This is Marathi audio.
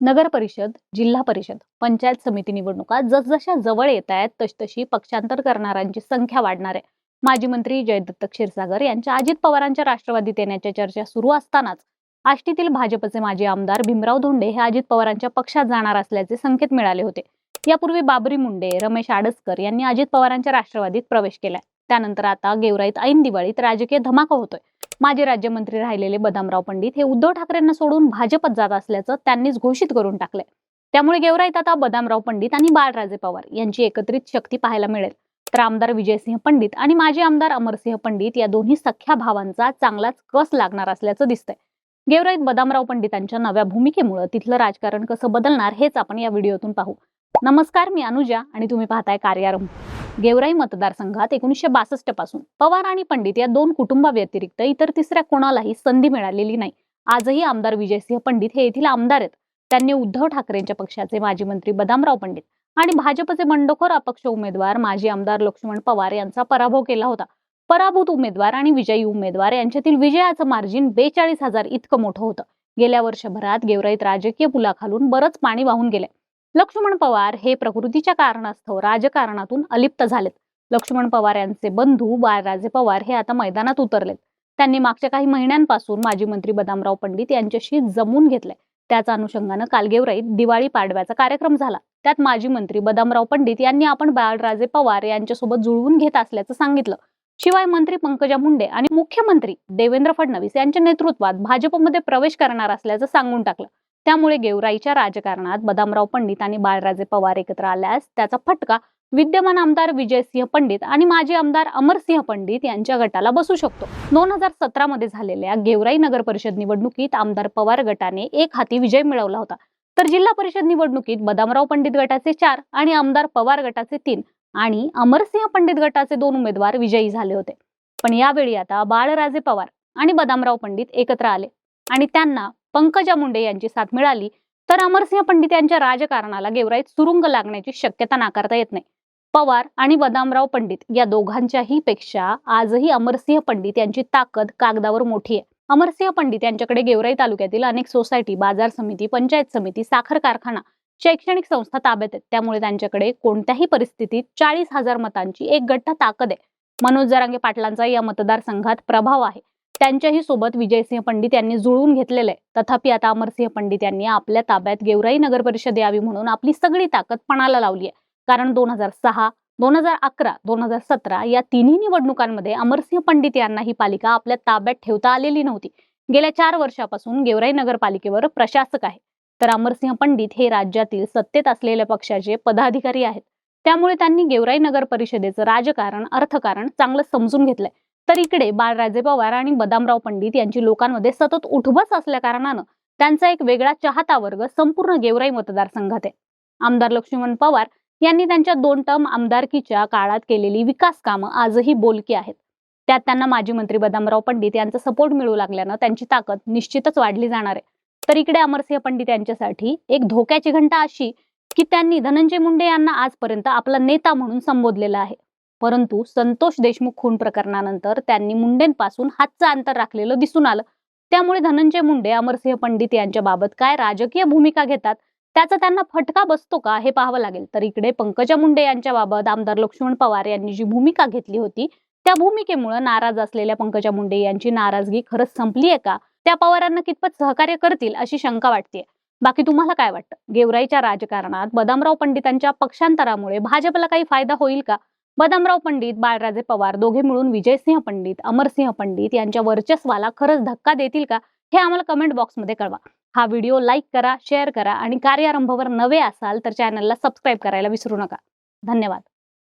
नगर परिषद जिल्हा परिषद पंचायत समिती निवडणुका जसजशा जवळ येत आहेत तसतशी पक्षांतर करणाऱ्यांची संख्या वाढणार आहे. माजी मंत्री जयदत्त क्षीरसागर यांच्या अजित पवारांच्या राष्ट्रवादीत येण्याच्या चर्चा सुरू असतानाच आष्टीतील भाजपचे माजी आमदार भीमराव धोंडे हे अजित पवारांच्या पक्षात जाणार असल्याचे संकेत मिळाले होते. यापूर्वी बाबरी मुंडे रमेश आडसकर यांनी अजित पवारांच्या राष्ट्रवादीत प्रवेश केलाय. त्यानंतर आता गेवराईत ऐन दिवाळीत राजकीय धमाका होतोय. माजी राज्यमंत्री राहिलेले बदामराव पंडित हे उद्धव ठाकरेंना सोडून भाजपत जात असल्याचं त्यांनीच घोषित करून टाकलंय. त्यामुळे गेवराईत आता बदामराव पंडित आणि बाळराजे पवार यांची एकत्रित शक्ती पाहायला मिळेल. तर आमदार विजयसिंह पंडित आणि माजी आमदार अमरसिंह पंडित या दोन्ही सख्या भावांचा चांगलाच कस लागणार असल्याचं दिसतंय. गेवराईत बदामराव पंडितांच्या नव्या भूमिकेमुळे तिथलं राजकारण कसं बदलणार हेच आपण या व्हिडिओतून पाहू. नमस्कार मी अनुजा आणि तुम्ही पाहताय कार्यारंभ. गेवराई मतदारसंघात एकोणीसशे बासष्टपासून पवार आणि पंडित या दोन कुटुंबाव्यतिरिक्त इतर तिसऱ्या कोणालाही संधी मिळालेली नाही. आजही आमदार विजयसिंह पंडित हे येथील आमदार आहेत. त्यांनी उद्धव ठाकरेंच्या पक्षाचे माजी मंत्री बदामराव पंडित आणि भाजपचे बंडखोर अपक्ष उमेदवार माजी आमदार लक्ष्मण पवार यांचा पराभव केला होता. पराभूत उमेदवार आणि विजयी उमेदवार यांच्यातील विजयाचं मार्जिन बेचाळीस हजार इतकं मोठं होतं. गेल्या वर्षभरात गेवराईत राजकीय पुलाखालून बरंच पाणी वाहून गेले लक्ष्मण पवार हे प्रकृतीच्या कारणास्तव राजकारणातून अलिप्त झालेत. लक्ष्मण पवार यांचे बंधू बाळराजे पवार हे आता मैदानात उतरलेत. त्यांनी मागच्या काही महिन्यांपासून माजी मंत्री बदामराव पंडित यांच्याशी जमून घेतलंय. त्याच अनुषंगानं कालगेवराईत दिवाळी पाडव्याचा कार्यक्रम झाला. त्यात माजी मंत्री बदामराव पंडित यांनी आपण बाळराजे पवार यांच्यासोबत जुळवून घेत असल्याचं सांगितलं. शिवाय मंत्री पंकजा मुंडे आणि मुख्यमंत्री देवेंद्र फडणवीस यांच्या नेतृत्वात भाजपमध्ये प्रवेश करणार असल्याचं सांगून टाकलं. त्यामुळे गेवराईच्या राजकारणात बदामराव पंडित आणि बाळराजे पवार एकत्र आल्यास त्याचा फटका विद्यमान आमदार विजयसिंह पंडित आणि माजी आमदार अमरसिंह पंडित यांच्या गटाला बसू शकतो. दोन हजार सतरा मध्ये झालेल्या गेवराई नगर परिषद निवडणुकीत आमदार पवार गटाने एक हाती विजय मिळवला होता. तर जिल्हा परिषद निवडणुकीत बदामराव पंडित गटाचे चार आणि आमदार पवार गटाचे तीन आणि अमरसिंह पंडित गटाचे दोन उमेदवार विजयी झाले होते. पण यावेळी आता बाळराजे पवार आणि बदामराव पंडित एकत्र आले आणि त्यांना पंकजा मुंडे यांची साथ मिळाली तर अमरसिंह पंडित यांच्या राजकारणाला गेवराईत सुरुंग लागण्याची शक्यता नाकारता येत नाही. पवार आणि बदामराव पंडित या दोघांच्याही पेक्षा आजही अमरसिंह पंडित यांची ताकद कागदावर मोठी आहे. अमरसिंह पंडित यांच्याकडे गेवराई तालुक्यातील अनेक सोसायटी बाजार समिती पंचायत समिती साखर कारखाना शैक्षणिक संस्था ताब्यात आहेत. त्यामुळे त्यांच्याकडे कोणत्याही परिस्थितीत चाळीस हजार मतांची एक गठ्ठा ताकद आहे. मनोज जरांगे पाटलांचा या मतदारसंघात प्रभाव आहे. त्यांच्याही सोबत विजयसिंह पंडित यांनी जुळवून घेतलेलं आहे. तथापि आता अमरसिंह पंडित यांनी आपल्या ताब्यात गेवराई नगर परिषद यावी म्हणून आपली सगळी ताकद पणाला लावली आहे. कारण दोन हजार सहा दोन हजार अकरा दोन हजार सतरा या तिन्ही निवडणुकांमध्ये अमरसिंह पंडित यांना ही पालिका आपल्या ताब्यात ठेवता आलेली नव्हती. गेल्या चार वर्षापासून गेवराई नगरपालिकेवर प्रशासक आहे. तर अमरसिंह पंडित हे राज्यातील सत्तेत असलेल्या पक्षाचे पदाधिकारी आहेत. त्यामुळे त्यांनी गेवराई नगर परिषदेचं राजकारण अर्थकारण चांगलं समजून घेतलंय. तर इकडे बाळराजे पवार आणि बदामराव पंडित यांची लोकांमध्ये सतत उठबस असल्या कारणानं त्यांचा एक वेगळा चाहता वर्ग संपूर्ण गेवराई मतदारसंघात आहे. आमदार लक्ष्मण पवार यांनी त्यांच्या दोन टर्म आमदारकीच्या काळात केलेली विकास कामं आजही बोलकी आहेत. त्यात त्यांना माजी मंत्री बदामराव पंडित यांचा सपोर्ट मिळू लागल्यानं त्यांची ताकद निश्चितच वाढली जाणार आहे. तर इकडे अमरसिंह पंडित यांच्यासाठी एक धोक्याची घंटा अशी की त्यांनी धनंजय मुंडे यांना आजपर्यंत आपला नेता म्हणून संबोधलेला आहे. परंतु संतोष देशमुख खून प्रकरणानंतर त्यांनी मुंडेंपासून हातचं अंतर राखलेलं दिसून आलं. त्यामुळे धनंजय मुंडे अमरसिंह पंडित यांच्या बाबत काय राजकीय भूमिका घेतात त्याचा त्यांना फटका बसतो का हे पाहावं लागेल. तर इकडे पंकजा मुंडे यांच्या बाबत आमदार लक्ष्मण पवार यांनी जी भूमिका घेतली होती त्या भूमिकेमुळे नाराज असलेल्या पंकजा मुंडे यांची नाराजगी खरंच संपली आहे का? त्या पवारांना कितपत सहकार्य करतील अशी शंका वाटते बाकी तुम्हाला काय वाटतं? गेवराईच्या राजकारणात बदामराव पंडितांच्या पक्षांतरामुळे भाजपला काही फायदा होईल का? बदामराव पंडित बाळराजे पवार दोघे मिळून विजयसिंह पंडित अमरसिंह पंडित यांच्या वर्चस्वाला खरंच धक्का देतील का हे आम्हाला कमेंट बॉक्समध्ये कळवा. हा व्हिडिओ लाईक करा शेअर करा आणि कार्यारंभावर नवे असाल तर चॅनलला सबस्क्राईब करायला विसरू नका. धन्यवाद.